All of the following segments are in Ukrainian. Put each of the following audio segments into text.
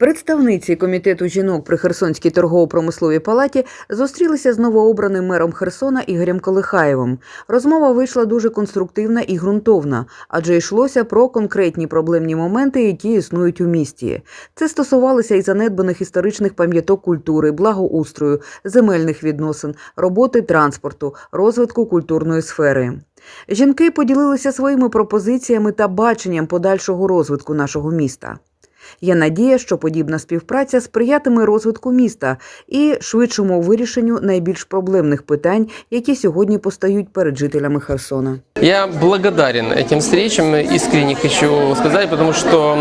Представниці комітету жінок при Херсонській торгово-промисловій палаті зустрілися з новообраним мером Херсона Ігорем Колихаєвим. Розмова вийшла дуже конструктивна і ґрунтовна, адже йшлося про конкретні проблемні моменти, які існують у місті. Це стосувалося і занедбаних історичних пам'яток культури, благоустрою, земельних відносин, роботи транспорту, розвитку культурної сфери. Жінки поділилися своїми пропозиціями та баченням подальшого розвитку нашого міста. Є надія, що подібна співпраця сприятиме розвитку міста і швидшому вирішенню найбільш проблемних питань, які сьогодні постають перед жителями Херсона. Я благодарен этим зустрічам, іскренні хочу сказати, тому что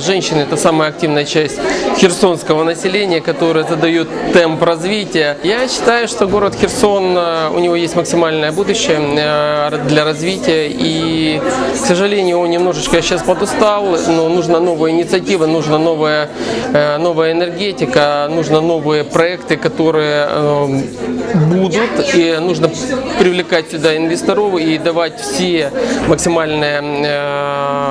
женщины это самая активная часть херсонского населения, которая задает темп развития. Я считаю, что город Херсон, э, у него есть максимальное будущее э, для развития, и, к сожалению, он немножечко сейчас подустал, но нужна новая инициатива, нужна новая, э, новая энергетика, нужно новые проекты, которые будут, и нужно привлекать сюда инвесторов и давать все максимальные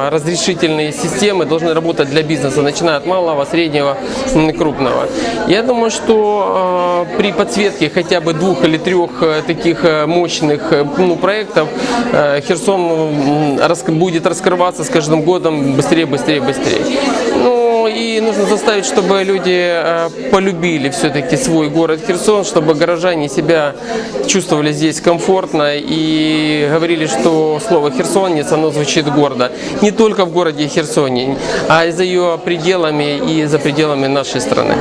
разрешительные системы должны работать для бизнеса, начиная от малого, среднего, м, крупного. Я думаю, что э, при подсветке хотя бы двух или трех э, таких э, мощных э, ну, проектов э, Херсон м, рас- будет раскрываться с каждым годом быстрее, быстрее, быстрее. Ну и нужно заставить, чтобы люди э, полюбили все-таки свой город Херсон, чтобы горожане себя чувствовали здесь комфортно и говорили, что слово Херсонец, оно звучит гордо. Не только в городе Херсоне, а и за ее пределами и за пределами нашей страны.